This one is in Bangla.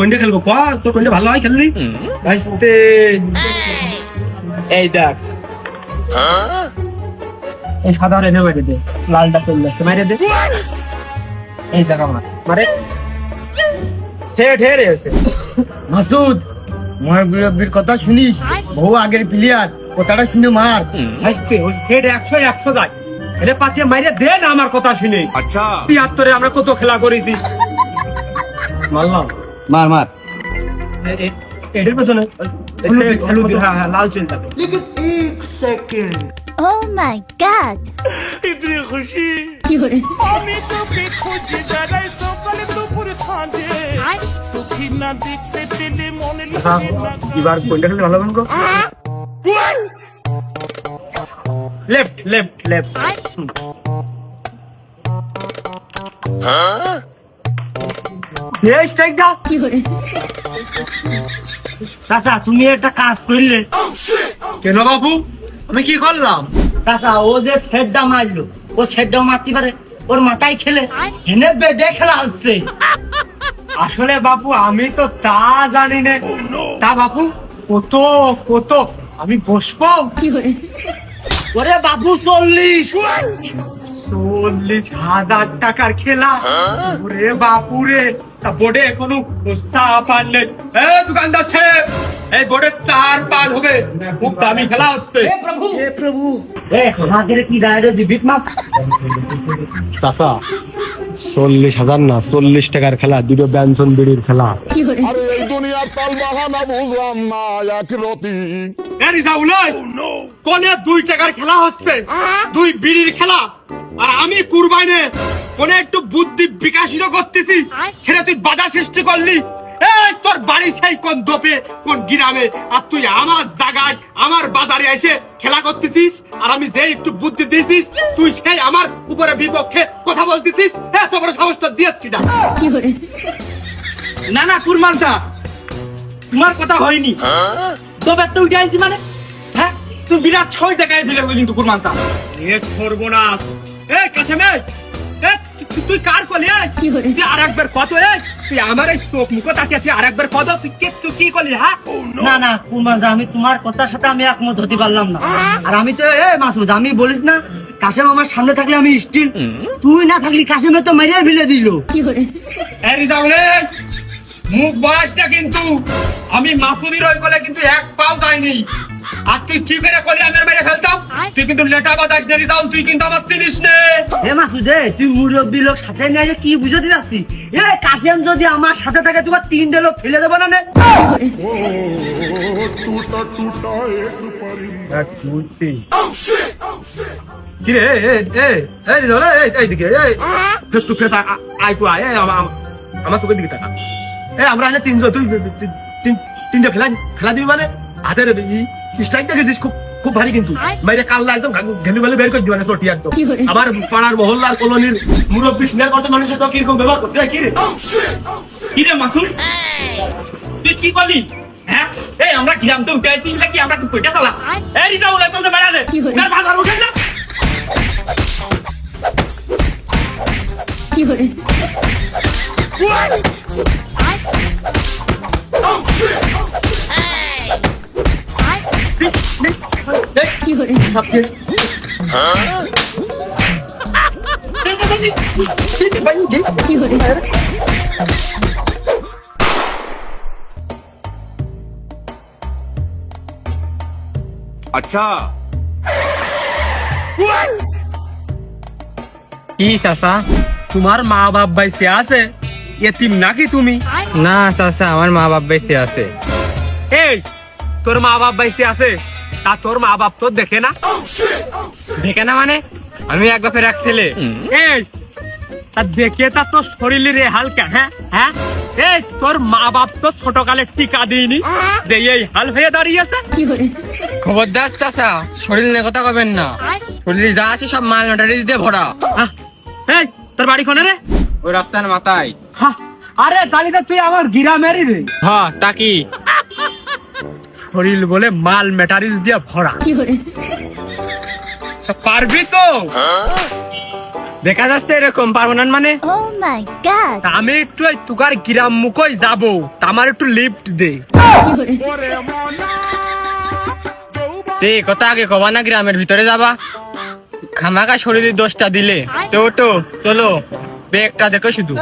কোয়েন্টে খেলব। ক? তোর কোয়েন্টে ভালো হয় খেললি? আসতে এই দেখ। এই সাদা রেনে মেরে দে। লালটা চলে যাচ্ছে মেরে দে। এই জায়গা মার। মারে। সেট হে রেছে মাসুদ মহাবীর কথা শুনিস? বহু আগের প্লেয়ার কথাটা শুনে মার। আসতে ওই সেট একশো একশো যায়। এলে পাতে মাইরে দে না আমার কথা শুনে। আচ্ছা। তুই আত্মরে আমরা কত খেলা করেছি। মারলাম। মার মার এটার পেছনে লাল চিন্তা লেকিন এক সেকেন্ড ও মাই গড ইতনি খুশি আমি তোকে খুঁজে বেড়াই সকালে দুপুর সাঁঝে সুখী না দেখতে পেলে মনে এবার কোনটা খেলে ভালো হবে লেফট লেফট লেফট হ্যাঁ এই স্ট্রাইকটা চাচা তুমি একটা কাজ করলে। কেন বাবু? আমি কি করলাম? চাচা ও যে শেডটা মারলো ও শেডটাও মারতে পারে। ওর মাথায় খেলে হেনে বেডে খেলা হচ্ছে। আসলে বাপু আমি তো তা জানি না। তা বাপু কত কত আমি বসবো? ওরে বাপু চল্লিশ। চল্লিশ হাজার টাকার খেলা। ওরে বাপু রে। তা বোর্ডে এখনও চা পান নেই। এ দোকানদার সাহেব এই বোর্ডে চার পান হবে। খুব দামি খেলা হচ্ছে। এ প্রভু! এ হাগের কি দাঁড়িয়ে জিবিট মাছ? চাচা চল্লিশ হাজার না চল্লিশ টাকার খেলা দুটো ব্যঞ্জন বিড়ির খেলা। আরে এই দুনিয়ার তাল বাহানা বুঝলাম না একরতি এ রিজাউল এই, কোনে দুই টাকার খেলা হচ্ছে? দুই বিড়ির খেলা? আর আমি কুরবাইনে কোনে একটু বুদ্ধি বিকাশিত করতেছি। সেটা তুই বাধা সৃষ্টি করলি। এই তোর বাড়ি সেই কোন দোপে কোন গ্রামে? আর তুই আমার জায়গায় আমার বাজারে এসে খেলা করতেছিস? আর আমি যে একটু বুদ্ধি দিয়েছিস তুই সেই আমার উপরে বিপক্ষে কথা বলতেছিস? হ্যাঁ তোমার সাহস তো দিয়েছ কিনা? না না কুরমানটা তোমার কথা হয়নি। তবে একটা উঠে আইছি মানে? হ্যাঁ তুমি বিরাট ছয় টাকায় দিলে ওই কিন্তু কুরমানটা এ করব না। এ কাশেম তুই- তুই কার কলি তুই আর একবার কত তুই আমার এই চোখ মুখ তাকিয়ে তুই আর একবার কত তুই কে তুই কি করলি হ্যাঁ না না কুরমানটা আমি তোমার কথার সাথে আমি একমত হতে পারলাম না। আর আমি তো এ মাসুদ আমি বলিস না কাশেম আমার সামনে থাকলে আমি স্টিল। তুই না থাকলি কাশেমে তো মেরে ফেলে দিল। কি করে এই, মুখ বয়সটা কিন্তু আমি মাসুদি রই বলে কিন্তু এক পাও যায়নি। আর তুই কি করে করলে আমার বাইরে ফেলতাম? তুই কিন্তু লেটা বা দাস নেই দাও তুই কিন্তু আমার চিনিস নে। এ মাসুদে তুই মুরব্বী লোক সাথে নিয়ে কি বুঝতে যাচ্ছি এ কাশেম যদি আমার সাথে থাকে তুই তিনটে লোক ফেলে দেবো না নে? Oh, oh, কিরে এই এই এই দিকে এই face to face eye to eye আমার চোখের দিকে তাকা। এ আমরা এখানে তিনজন তুই তিন- তিন- তিনটে খেলা খেলা দিবি মানে? হাতের স্ট্রাইক দেখেছিস? খুব খুব ভারী কিন্তু। বাইরে কাল্লা একদম ঘেলু বেলে বের করে দিবা না চটি একদম। আবার পাড়ার মহল্লার কলোনির মুরব্বী সিনিয়র কত মানুষের তো কীরকম ব্যবহার করছে কি রে? কি রে মাসুদ তুই কি করলি? হ্যাঁ? এই আমরা গ্রাম তো উঠে আইছি কি আমরা কইটা চালা এই রিজাউল একদম তো বেড়ালে। তার বাজার উঠে না? अच्छा কি চাচা তোমার মা বাপ বাইসে আছে এতিম নাকি তুমি না চাচা আমার মা বাপ বেঁচে আছে এই তোর মা বাপ বাইসে আছে তা তোর মা বাপ তো দেখে না। দেখে না মানে? আমি এক বাপের এক ছেলে। এই তা দেখে তা তোর শরীরের এ হালকা হ্যাঁ হ্যাঁ? এই তোর মা বাপ তো ছোটকালে টিকা দিইনি যে এই হাল হয়ে দাঁড়িয়েছে খবরদার চাচা শরীর নিয়ে কথা কবেন না। শরীরে যা আছে সব মাল ম্যাটারিজ দিয়ে ভরা। আহ, এই তোর বাড়ি কোনে রে? ওই রাস্তার মাথায়। হা, আরে তাহলে তুই আমার গ্রামেরই রে। হ্যাঁ তা কি? শরীর বলে মাল মেটারিজ দিয়ে ভরা। পারবি তো? দেখা যাচ্ছে এরকম পারমানেন্ট মানে? Oh আমি একটু ওই তুকার গ্রাম মুখই যাব আমার একটু লিফট দে। তে কথা আগে কবা না গ্রামের ভিতরে যাবা? খামাকা শরীরের দোষটা দিলে। তো চলো ব্যাগটা দেখো শুধু.